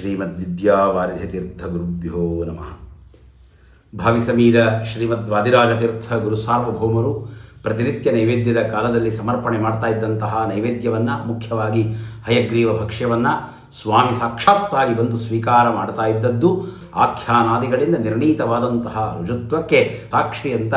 ಶ್ರೀಮದ್ವಿದ್ಯಾವಾರಿಧಿತೀರ್ಥಗುರುಭ್ಯೋ ನಮಃ. ಭಾವಿಸಮೀರ ಶ್ರೀಮದ್ ವಾದಿರಾಜತೀರ್ಥ ಗುರು ಸಾರ್ವಭೌಮರು ಪ್ರತಿನಿತ್ಯ ನೈವೇದ್ಯದ ಕಾಲದಲ್ಲಿ ಸಮರ್ಪಣೆ ಮಾಡ್ತಾ ಇದ್ದಂತಹ ನೈವೇದ್ಯವನ್ನು ಮುಖ್ಯವಾಗಿ ಹಯಗ್ರೀವ ಭಕ್ಷ್ಯವನ್ನು ಸ್ವಾಮಿ ಸಾಕ್ಷಾತ್ತಾಗಿ ಬಂದು ಸ್ವೀಕಾರ ಮಾಡ್ತಾ ಇದ್ದದ್ದು ಆಖ್ಯಾನಾದಿಗಳಿಂದ ನಿರ್ಣೀತವಾದಂತಹ ರುಜುತ್ವಕ್ಕೆ ಸಾಕ್ಷಿ ಅಂತ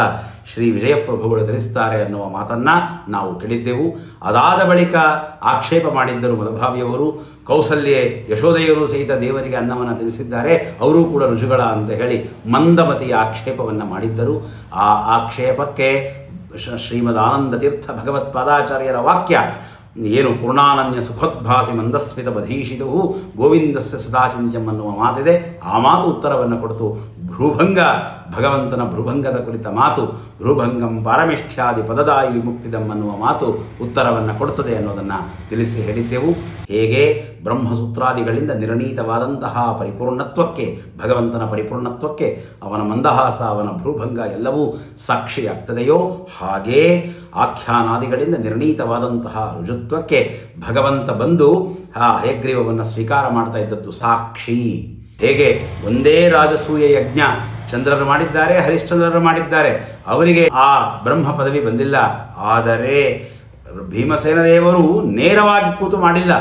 ಶ್ರೀ ವಿಜಯಪ್ರಭುಗಳು ತಿಳಿಸ್ತಾರೆ ಅನ್ನುವ ಮಾತನ್ನು ನಾವು ಕೇಳಿದ್ದೆವು. ಅದಾದ ಬಳಿಕ ಆಕ್ಷೇಪ ಮಾಡಿದ್ದರು ಮಲಭಾವಿಯವರು ಕೌಸಲ್ಯೆ ಯಶೋದೆಯರು ಸಹಿತ ದೇವರಿಗೆ ಅನ್ನವನ್ನು ತಿಳಿಸಿದ್ದಾರೆ. ಅವರೂ ಕೂಡ ರುಜುಗಳ ಅಂತ ಹೇಳಿ ಮಂದಮತಿಯ ಆಕ್ಷೇಪವನ್ನು ಮಾಡಿದ್ದರು. ಆ ಆಕ್ಷೇಪಕ್ಕೆ ಶ್ರ- ಶ್ರೀಮದ್ ಆನಂದ ತೀರ್ಥ ಭಗವತ್ಪಾದಾಚಾರ್ಯರ ವಾಕ್ಯ ಏನು ಪೂರ್ಣಾನನ್ಯ ಸುಖೋದ್ಭಾಸಿ ಮಂದಸ್ಮಿತ ಬಧೀಷಿತು ಗೋವಿಂದಸ್ಯ ಸದಾಚಿಂತ್ಯಂ ಅನ್ನುವ ಮಾತಿದೆ. ಆ ಮಾತು ಉತ್ತರವನ್ನು ಕೊಡ್ತು. ಭ್ರೂಭಂಗ ಭಗವಂತನ ಭ್ರೂಭಂಗದ ಕುರಿತ ಮಾತು ಭ್ರೂಭಂಗಂ ಪಾರಮಿಷ್ಠ್ಯಾದಿ ಪದದಾಯಿ ವಿಮುಕ್ತಿದಂ ಅನ್ನುವ ಮಾತು ಉತ್ತರವನ್ನು ಕೊಡುತ್ತದೆ ಅನ್ನೋದನ್ನು ತಿಳಿಸಿ ಹೇಳಿದ್ದೆವು. ಹೇಗೆ? ಬ್ರಹ್ಮಸೂತ್ರಾದಿಗಳಿಂದ ನಿರ್ಣೀತವಾದಂತಹ ಪರಿಪೂರ್ಣತ್ವಕ್ಕೆ, ಭಗವಂತನ ಪರಿಪೂರ್ಣತ್ವಕ್ಕೆ, ಅವನ ಮಂದಹಾಸ, ಅವನ ಭ್ರೂಭಂಗ ಎಲ್ಲವೂ ಸಾಕ್ಷಿಯಾಗ್ತದೆಯೋ? ಹಾಗೇ? ಆಖ್ಯಾನಾದಿಗಳಿಂದ ನಿರ್ಣೀತವಾದಂತಹ ರುಜುತ್ವಕ್ಕೆ ಭಗವಂತ ಬಂದು ಆ ಹಯಗ್ರೀವವನ್ನು ಸ್ವೀಕಾರ ಮಾಡ್ತಾ ಇದ್ದದ್ದು ಸಾಕ್ಷಿ. ಹೇಗೆ ಒಂದೇ ರಾಜಸೂಯ ಯಜ್ಞ ಚಂದ್ರರು ಮಾಡಿದ್ದಾರೆ, ಹರಿಶ್ಚಂದ್ರರು ಮಾಡಿದ್ದಾರೆ, ಅವರಿಗೆ ಆ ಬ್ರಹ್ಮ ಪದವಿ ಬಂದಿಲ್ಲ. ಆದರೆ ಭೀಮಸೇನ ದೇವರು ನೇರವಾಗಿ ಕೂತು ಮಾಡಿಲ್ಲ.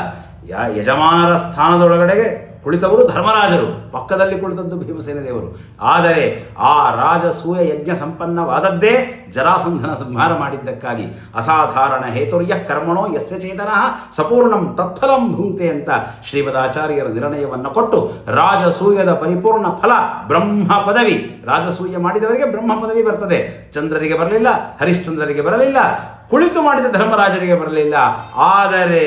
ಯಜಮಾನರ ಸ್ಥಾನದೊಳಗಡೆಗೆ ಕುಳಿತವರು ಧರ್ಮರಾಜರು, ಪಕ್ಕದಲ್ಲಿ ಕುಳಿತದ್ದು ಭೀಮಸೇನ ದೇವರು. ಆದರೆ ಆ ರಾಜಸೂಯ ಯಜ್ಞ ಸಂಪನ್ನವಾದದ್ದೇ ಜರಾಸಂಧನ ಸಂಹಾರ ಮಾಡಿದ್ದಕ್ಕಾಗಿ ಅಸಾಧಾರಣ ಹೇತುರ್ಯ ಕರ್ಮಣೋ ಯಸ್ಯ ಚೇತನ ಸಪೂರ್ಣಂ ತತ್ಫಲಂ ಭುಂಕ್ತೆ ಅಂತ ಶ್ರೀಮದಾಚಾರ್ಯರ ನಿರ್ಣಯವನ್ನು ಕೊಟ್ಟು ರಾಜಸೂಯದ ಪರಿಪೂರ್ಣ ಫಲ ಬ್ರಹ್ಮ ಪದವಿ. ರಾಜಸೂಯ ಮಾಡಿದವರಿಗೆ ಬ್ರಹ್ಮ ಪದವಿ ಬರ್ತದೆ. ಚಂದ್ರರಿಗೆ ಬರಲಿಲ್ಲ, ಹರಿಶ್ಚಂದ್ರರಿಗೆ ಬರಲಿಲ್ಲ, ಕುಳಿತು ಮಾಡಿದ ಧರ್ಮರಾಜರಿಗೆ ಬರಲಿಲ್ಲ. ಆದರೆ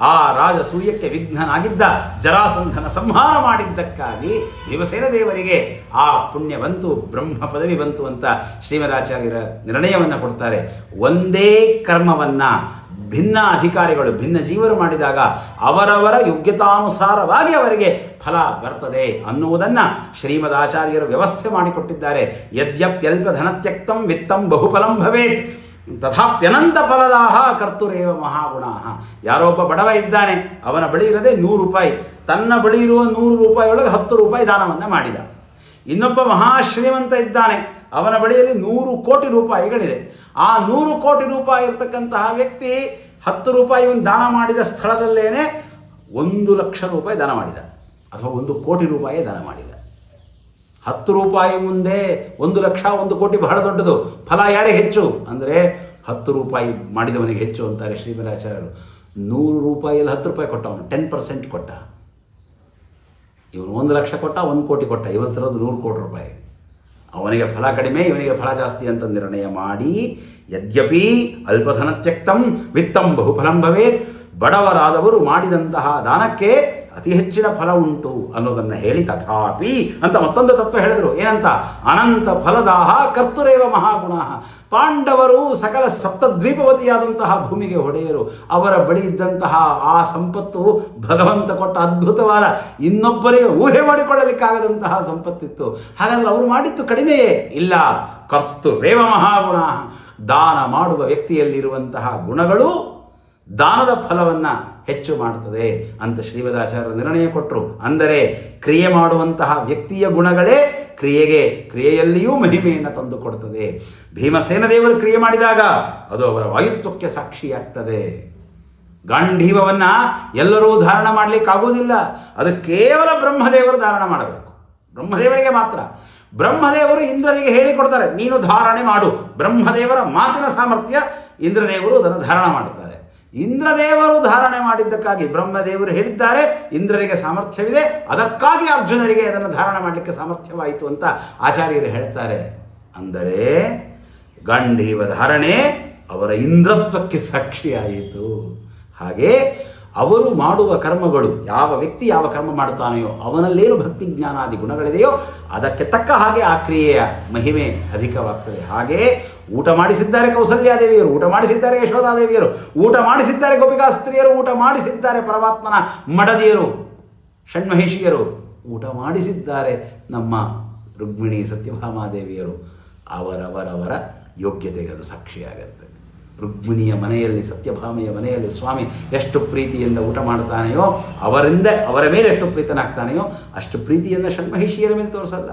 ಆ ರಾಜ ಸೂರ್ಯಕ್ಕೆ ವಿಘ್ನನಾಗಿದ್ದ ಜರಾಸಂಧನ ಸಂಹಾರ ಮಾಡಿದ್ದಕ್ಕಾಗಿ ದೇವಸೇನ ದೇವರಿಗೆ ಆ ಪುಣ್ಯ ಬಂತು, ಬ್ರಹ್ಮ ಪದವಿ ಬಂತು ಅಂತ ಶ್ರೀಮರಾಚಾರ್ಯರ ನಿರ್ಣಯವನ್ನು ಕೊಡ್ತಾರೆ. ಒಂದೇ ಕರ್ಮವನ್ನ ಭಿನ್ನ ಅಧಿಕಾರಿಗಳು, ಭಿನ್ನ ಜೀವರು ಮಾಡಿದಾಗ ಅವರವರ ಯೋಗ್ಯತಾನುಸಾರವಾಗಿ ಅವರಿಗೆ ಫಲ ಬರ್ತದೆ ಅನ್ನುವುದನ್ನು ಶ್ರೀಮದಾಚಾರ್ಯರು ವ್ಯವಸ್ಥೆ ಮಾಡಿಕೊಟ್ಟಿದ್ದಾರೆ. ಯದ್ಯಪ್ಯಲ್ಪ ಧನತ್ಯಕ್ತಂ ವಿತ್ತಂ ಬಹುಫಲಂ ಭವೇತ್. ತಥಾಪ್ಯನಂತ ಫಲದಾಹ ಕರ್ತುರೇವ ಮಹಾಗುಣಾಹ. ಯಾರೊಬ್ಬ ಬಡವ ಇದ್ದಾನೆ, ಅವನ ಬಳಿ ಇರದೆ ನೂರು ರೂಪಾಯಿ. ತನ್ನ ಬಳಿ ಇರುವ ನೂರು ರೂಪಾಯಿ ಒಳಗೆ ಹತ್ತು ರೂಪಾಯಿ ದಾನವನ್ನು ಮಾಡಿದ. ಇನ್ನೊಬ್ಬ ಮಹಾಶ್ರೀಮಂತ ಇದ್ದಾನೆ, ಅವನ ಬಳಿಯಲ್ಲಿ ನೂರು ಕೋಟಿ ರೂಪಾಯಿಗಳಿದೆ. ಆ ನೂರು ಕೋಟಿ ರೂಪಾಯಿ ಇರತಕ್ಕಂತಹ ವ್ಯಕ್ತಿ ಹತ್ತು ರೂಪಾಯಿ ದಾನ ಮಾಡಿದ ಸ್ಥಳದಲ್ಲೇನೆ ಒಂದು ಲಕ್ಷ ರೂಪಾಯಿ ದಾನ ಮಾಡಿದ. ಅಥವಾ ಒಂದು ಕೋಟಿ ರೂಪಾಯಿ ದಾನ ಮಾಡಿದ. ಹತ್ತು ರೂಪಾಯಿ ಮುಂದೆ ಒಂದು ಲಕ್ಷ, ಒಂದು ಕೋಟಿ ಬಹಳ ದೊಡ್ಡದು. ಫಲ ಯಾರೇ ಹೆಚ್ಚು? ಅಂದರೆ ಹತ್ತು ರೂಪಾಯಿ ಮಾಡಿದವನಿಗೆ ಹೆಚ್ಚು ಅಂತಾರೆ ಶ್ರೀಮರಾಚಾರ್ಯರು ನೂರು ರೂಪಾಯಿಯಲ್ಲಿ ಹತ್ತು ರೂಪಾಯಿ ಕೊಟ್ಟ ಅವನು ಟೆನ್ ಪರ್ಸೆಂಟ್ ಕೊಟ್ಟ. ಇವನು ಒಂದು ಲಕ್ಷ ಕೊಟ್ಟ, ಒಂದು ಕೋಟಿ ಕೊಟ್ಟ. ಇವತ್ತರದ್ದು ನೂರು ಕೋಟಿ ರೂಪಾಯಿ. ಅವನಿಗೆ ಫಲ ಕಡಿಮೆ, ಇವನಿಗೆ ಫಲ ಜಾಸ್ತಿ ಅಂತ ನಿರ್ಣಯ ಮಾಡಿ ಯದ್ಯಪಿ ಅಲ್ಪಧನ ತ್ಯಕ್ತಂ ವಿತ್ತಂ ಬಹುಫಲಂ ಭವೇತ್. ಬಡವರಾದವರು ಮಾಡಿದಂತಹ ದಾನಕ್ಕೆ ಅತಿ ಹೆಚ್ಚಿನ ಫಲ ಉಂಟು ಅನ್ನೋದನ್ನು ಹೇಳಿ ತಥಾಪಿ ಅಂತ ಮತ್ತೊಂದು ತತ್ವ ಹೇಳಿದರು. ಏನಂತ? ಅನಂತ ಫಲದಾಹ ಕರ್ತುರೇವ ಮಹಾಗುಣ ಪಾಂಡವರು ಸಕಲ ಸಪ್ತದ್ವೀಪವತಿಯಾದಂತಹ ಭೂಮಿಗೆ ಹೊಡೆಯರು. ಅವರ ಬಳಿ ಇದ್ದಂತಹ ಆ ಸಂಪತ್ತು ಭಗವಂತ ಕೊಟ್ಟ ಅದ್ಭುತವಾದ ಇನ್ನೊಬ್ಬರಿಗೆ ಊಹೆ ಮಾಡಿಕೊಳ್ಳಲಿಕ್ಕಾಗದಂತಹ ಸಂಪತ್ತಿತ್ತು. ಹಾಗಾದ್ರೆ ಅವರು ಮಾಡಿದ್ದು ಕಡಿಮೆಯೇ? ಇಲ್ಲ. ಕರ್ತು ರೇವ ಮಹಾಗುಣ ದಾನ ಮಾಡುವ ವ್ಯಕ್ತಿಯಲ್ಲಿರುವಂತಹ ಗುಣಗಳು ದಾನದ ಫಲವನ್ನು ಹೆಚ್ಚು ಮಾಡುತ್ತದೆ ಅಂತ ಶ್ರೀಮದಾಚಾರ್ಯರು ನಿರ್ಣಯ ಕೊಟ್ಟರು ಅಂದರೆ ಕ್ರಿಯೆ ಮಾಡುವಂತಹ ವ್ಯಕ್ತಿಯ ಗುಣಗಳೇ ಕ್ರಿಯೆಗೆ, ಕ್ರಿಯೆಯಲ್ಲಿಯೂ ಮಹಿಮೆಯನ್ನು ತಂದುಕೊಡುತ್ತದೆ ಭೀಮಸೇನ ದೇವರು ಕ್ರಿಯೆ ಮಾಡಿದಾಗ ಅದು ಅವರ ವಾಯುತ್ವಕ್ಕೆ ಸಾಕ್ಷಿಯಾಗ್ತದೆ. ಗಾಂಧೀವವನ್ನ ಎಲ್ಲರೂ ಧಾರಣ ಮಾಡಲಿಕ್ಕಾಗುವುದಿಲ್ಲ. ಅದು ಕೇವಲ ಬ್ರಹ್ಮದೇವರು ಧಾರಣ ಮಾಡಬೇಕು. ಬ್ರಹ್ಮದೇವರಿಗೆ ಮಾತ್ರ. ಬ್ರಹ್ಮದೇವರು ಇಂದ್ರನಿಗೆ ಹೇಳಿಕೊಡ್ತಾರೆ, ನೀನು ಧಾರಣೆ ಮಾಡು. ಬ್ರಹ್ಮದೇವರ ಮಾತಿನ ಸಾಮರ್ಥ್ಯ ಇಂದ್ರದೇವರು ಅದನ್ನು ಧಾರಣ ಮಾಡುತ್ತಾರೆ. ಇಂದ್ರದೇವರು ಧಾರಣೆ ಮಾಡಿದ್ದಕ್ಕಾಗಿ ಬ್ರಹ್ಮದೇವರು ಹೇಳಿದ್ದಾರೆ, ಇಂದ್ರರಿಗೆ ಸಾಮರ್ಥ್ಯವಿದೆ, ಅದಕ್ಕಾಗಿ ಅರ್ಜುನರಿಗೆ ಅದನ್ನು ಧಾರಣೆ ಮಾಡಲಿಕ್ಕೆ ಸಾಮರ್ಥ್ಯವಾಯಿತು ಅಂತ ಆಚಾರ್ಯರು ಹೇಳ್ತಾರೆ. ಅಂದರೆ ಗಂಡೀವ ಧಾರಣೆ ಅವರ ಇಂದ್ರತ್ವಕ್ಕೆ ಸಾಕ್ಷಿಯಾಯಿತು. ಹಾಗೆ ಅವರು ಮಾಡುವ ಕರ್ಮಗಳು, ಯಾವ ವ್ಯಕ್ತಿ ಯಾವ ಕರ್ಮ ಮಾಡುತ್ತಾನೆಯೋ, ಅವನಲ್ಲೇನು ಭಕ್ತಿ ಜ್ಞಾನಾದಿ ಗುಣಗಳಿದೆಯೋ, ಅದಕ್ಕೆ ತಕ್ಕ ಹಾಗೆ ಆ ಕ್ರಿಯೆಯ ಮಹಿಮೆ ಅಧಿಕವಾಗ್ತದೆ. ಹಾಗೆ ಊಟ ಮಾಡಿಸಿದ್ದಾರೆ ಕೌಸಲ್ಯಾದೇವಿಯರು ಊಟ ಮಾಡಿಸಿದ್ದಾರೆ ಯಶೋಧಾದೇವಿಯರು ಊಟ ಮಾಡಿಸಿದ್ದಾರೆ ಗೋಪಿಕಾಸ್ತ್ರೀಯರು ಊಟ ಮಾಡಿಸಿದ್ದಾರೆ ಪರಮಾತ್ಮನ ಮಡದಿಯರು ಷಣ್ಮಹಿಷಿಯರು ಊಟ ಮಾಡಿಸಿದ್ದಾರೆ ನಮ್ಮ ರುಕ್ಮಿಣಿ ಸತ್ಯಭಾಮಾದೇವಿಯರು ಅವರವರವರ ಯೋಗ್ಯತೆಗೆ ಅದು ಸಾಕ್ಷಿಯಾಗತ್ತೆ. ರುಕ್ಮಿಣಿಯ ಮನೆಯಲ್ಲಿ, ಸತ್ಯಭಾಮೆಯ ಮನೆಯಲ್ಲಿ ಸ್ವಾಮಿ ಎಷ್ಟು ಪ್ರೀತಿಯಿಂದ ಊಟ ಮಾಡ್ತಾನೆಯೋ ಅವರಿಂದ, ಅವರ ಮೇಲೆ ಎಷ್ಟು ಪ್ರೀತನಾಗ್ತಾನೆಯೋ, ಅಷ್ಟು ಪ್ರೀತಿಯನ್ನು ಷಣ್ಮಹಿಷಿಯರ ಮೇಲೆ ತೋರಿಸಲ್ಲ.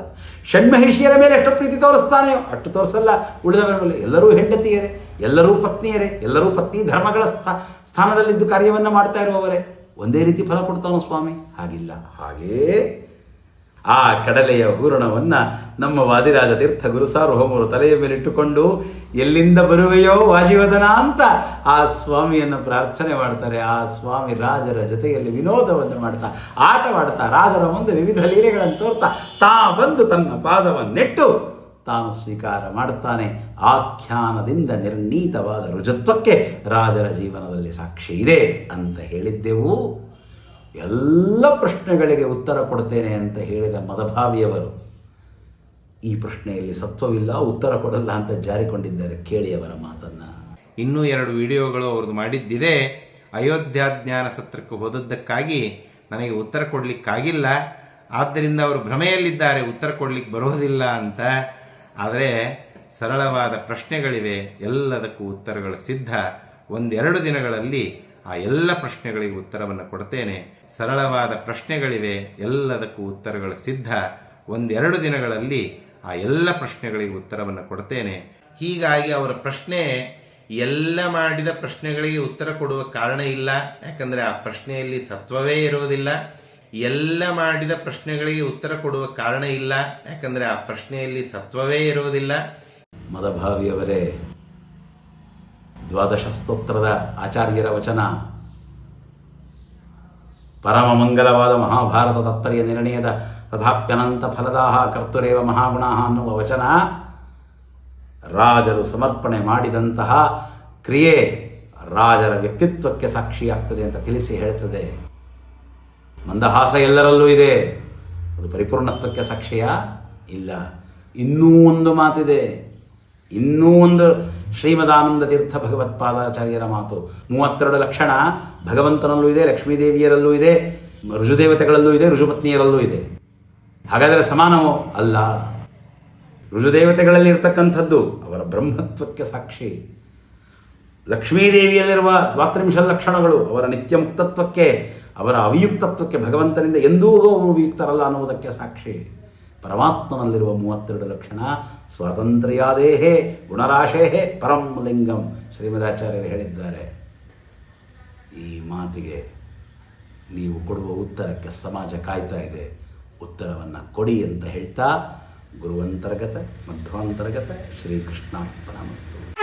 ಷಣ್ಮಹಿಷಿಯರ ಮೇಲೆ ಎಷ್ಟು ಪ್ರೀತಿ ತೋರಿಸ್ತಾನೆಯೋ, ಅಷ್ಟು ತೋರಿಸಲ್ಲ. ಉಳಿದವರ ಮೇಲೆ ಎಲ್ಲರೂ ಹೆಂಡತಿಯರೇ, ಎಲ್ಲರೂ ಪತ್ನಿಯರೇ, ಎಲ್ಲರೂ ಪತ್ನಿ ಧರ್ಮಗಳ ಸ್ಥ, ಸ್ಥಾನದಲ್ಲಿದ್ದು ಕಾರ್ಯವನ್ನು ಮಾಡ್ತಾ ಇರುವವರೇ. ಒಂದೇ ರೀತಿ ಫಲ ಕೊಡ್ತಾನೋ ಸ್ವಾಮಿ? ಹಾಗಿಲ್ಲ. ಹಾಗೇ ಆ ಕಡಲೆಯ ಹೂರಣವನ್ನ ನಮ್ಮ ವಾದಿರಾಜ ತೀರ್ಥ ಗುರು ಹೋಮರು ತಲೆಯ ಮೇಲಿಟ್ಟುಕೊಂಡು ಎಲ್ಲಿಂದ ಬರುವೆಯೋ ವಾಜಿವದನ ಅಂತ ಆ ಸ್ವಾಮಿಯನ್ನು ಪ್ರಾರ್ಥನೆ ಮಾಡ್ತಾರೆ. ಆ ಸ್ವಾಮಿ ರಾಜರ ಜೊತೆಯಲ್ಲಿ ವಿನೋದವನ್ನು ಮಾಡ್ತಾ, ಆಟವಾಡ್ತಾ, ರಾಜರ ಮುಂದೆ ವಿವಿಧ ಲೀಲೆಗಳನ್ನು ತೋರ್ತಾ, ತಾ ಬಂದು ತನ್ನ ಪಾದವನ್ನೆಟ್ಟು ತಾನು ಸ್ವೀಕಾರ ಮಾಡುತ್ತಾನೆ ಆಖ್ಯಾನದಿಂದ ನಿರ್ಣೀತವಾದ ರುಜತ್ವಕ್ಕೆ ರಾಜರ ಜೀವನದಲ್ಲಿ ಸಾಕ್ಷಿ ಇದೆ ಅಂತ ಹೇಳಿದ್ದೆವು. ಎಲ್ಲ ಪ್ರಶ್ನೆಗಳಿಗೆ ಉತ್ತರ ಕೊಡ್ತೇನೆ ಅಂತ ಹೇಳಿದ ಮದಭಾವಿಯವರು, ಈ ಪ್ರಶ್ನೆಯಲ್ಲಿ ಸತ್ವವಿಲ್ಲ, ಉತ್ತರ ಕೊಡಲ್ಲ ಅಂತ ಜಾರಿಕೊಂಡಿದ್ದಾರೆ. ಕೇಳಿ ಅವರ ಮಾತನ್ನ. ಇನ್ನೂ ಎರಡು ವಿಡಿಯೋಗಳು ಅವ್ರದ್ದು ಮಾಡಿದ್ದಿದೆ. ಅಯೋಧ್ಯಾಜ್ಞಾನ ಸತ್ರಕ್ಕೆ ಹೋದದ್ದಕ್ಕಾಗಿ ನನಗೆ ಉತ್ತರ ಕೊಡಲಿಕ್ಕಾಗಿಲ್ಲ. ಆದ್ದರಿಂದ ಅವರು ಭ್ರಮೆಯಲ್ಲಿದ್ದಾರೆ, ಉತ್ತರ ಕೊಡಲಿಕ್ಕೆ ಬರೋದಿಲ್ಲ ಅಂತ. ಆದರೆ ಸರಳವಾದ ಪ್ರಶ್ನೆಗಳಿವೆ. ಎಲ್ಲದಕ್ಕೂ ಉತ್ತರಗಳು ಸಿದ್ಧ. ಒಂದೆರಡು ದಿನಗಳಲ್ಲಿ ಆ ಎಲ್ಲ ಪ್ರಶ್ನೆಗಳಿಗೆ ಉತ್ತರವನ್ನು ಕೊಡ್ತೇನೆ. ಸರಳವಾದ ಪ್ರಶ್ನೆಗಳಿವೆ. ಎಲ್ಲದಕ್ಕೂ ಉತ್ತರಗಳು ಸಿದ್ಧ. ಒಂದೆರಡು ದಿನಗಳಲ್ಲಿ ಆ ಎಲ್ಲ ಪ್ರಶ್ನೆಗಳಿಗೆ ಉತ್ತರವನ್ನು ಕೊಡ್ತೇನೆ. ಹೀಗಾಗಿ ಅವರ ಪ್ರಶ್ನೆ ಎಲ್ಲ ಮಾಡಿದ ಪ್ರಶ್ನೆಗಳಿಗೆ ಉತ್ತರ ಕೊಡುವ ಕಾರಣ ಇಲ್ಲ. ಯಾಕಂದ್ರೆ ಆ ಪ್ರಶ್ನೆಯಲ್ಲಿ ಸತ್ವವೇ ಇರುವುದಿಲ್ಲ. ಎಲ್ಲ ಮಾಡಿದ ಪ್ರಶ್ನೆಗಳಿಗೆ ಉತ್ತರ ಕೊಡುವ ಕಾರಣ ಇಲ್ಲ. ಯಾಕಂದ್ರೆ ಆ ಪ್ರಶ್ನೆಯಲ್ಲಿ ಸತ್ವವೇ ಇರುವುದಿಲ್ಲ. ಮದಭಾವಿಯವರೇ ದ್ವಾದಶ ಸ್ತೋತ್ರದ ಆಚಾರ್ಯರ ವಚನ. ಪರಮ ಮಂಗಲವಾದ ಮಹಾಭಾರತ ತಾತ್ಪರ್ಯ ನಿರ್ಣಯದ ತಥಾಪ್ಯನಂತ ಫಲದಾಹ ಕರ್ತುರೇವ ಮಹಾಗುಣ ಅನ್ನುವ ವಚನ ರಾಜರು ಸಮರ್ಪಣೆ ಮಾಡಿದಂತಹ ಕ್ರಿಯೆ ರಾಜರ ವ್ಯಕ್ತಿತ್ವಕ್ಕೆ ಸಾಕ್ಷಿಯಾಗ್ತದೆ ಅಂತ ತಿಳಿಸಿ ಹೇಳ್ತದೆ. ಮಂದಹಾಸ ಎಲ್ಲರಲ್ಲೂ ಇದೆ. ಅದು ಪರಿಪೂರ್ಣತ್ವಕ್ಕೆ ಸಾಕ್ಷಿಯ ಇಲ್ಲ. ಇನ್ನೂ ಒಂದು ಮಾತಿದೆ. ಇನ್ನೂ ಒಂದು ಶ್ರೀಮದಾನಂದ ತೀರ್ಥ ಭಗವತ್ಪಾದಾಚಾರ್ಯರ ಮಾತು ಮೂವತ್ತೆರಡು ಲಕ್ಷಣ ಭಗವಂತನಲ್ಲೂ ಇದೆ ಲಕ್ಷ್ಮೀದೇವಿಯರಲ್ಲೂ ಇದೆ ಋಜುದೇವತೆಗಳಲ್ಲೂ ಇದೆ ಋಜುಪತ್ನಿಯರಲ್ಲೂ ಇದೆ ಹಾಗಾದರೆ ಸಮಾನವೋ ಅಲ್ಲ ಋಜುದೇವತೆಗಳಲ್ಲಿ ಇರ್ತಕ್ಕಂಥದ್ದು ಅವರ ಬ್ರಹ್ಮತ್ವಕ್ಕೆ ಸಾಕ್ಷಿ ಲಕ್ಷ್ಮೀದೇವಿಯಲ್ಲಿರುವ ದ್ವಾತ್ರಿಂಶ ಲಕ್ಷಣಗಳು ಅವರ ನಿತ್ಯ ಮುಕ್ತತ್ವಕ್ಕೆ ಅವರ ಅವಿಯುಕ್ತತ್ವಕ್ಕೆ ಭಗವಂತನಿಂದ ಎಂದೂ ಅವರು ವಿಯುಕ್ತರಲ್ಲ ಅನ್ನುವುದಕ್ಕೆ ಸಾಕ್ಷಿ ಪರಮಾತ್ಮನಲ್ಲಿರುವ ಮೂವತ್ತೆರಡು ಲಕ್ಷಣ, ಸ್ವಾತಂತ್ರ್ಯಾದೇಹೇ, ಗುಣರಾಶೇಹೇ, ಪರಂ ಲಿಂಗಂ, ಶ್ರೀಮದಾಚಾರ್ಯರು ಹೇಳಿದ್ದಾರೆ. ಈ ಮಾತಿಗೆ ನೀವು ಕೊಡುವ ಉತ್ತರಕ್ಕೆ ಸಮಾಜ ಕಾಯ್ತಾ ಇದೆ. ಉತ್ತರವನ್ನು ಕೊಡಿ ಅಂತ ಹೇಳ್ತಾ, ಗುರುವಂತರ್ಗತ, ಮಧ್ವಾಂತರ್ಗತ, ಶ್ರೀಕೃಷ್ಣ ಪರಮಸ್ತು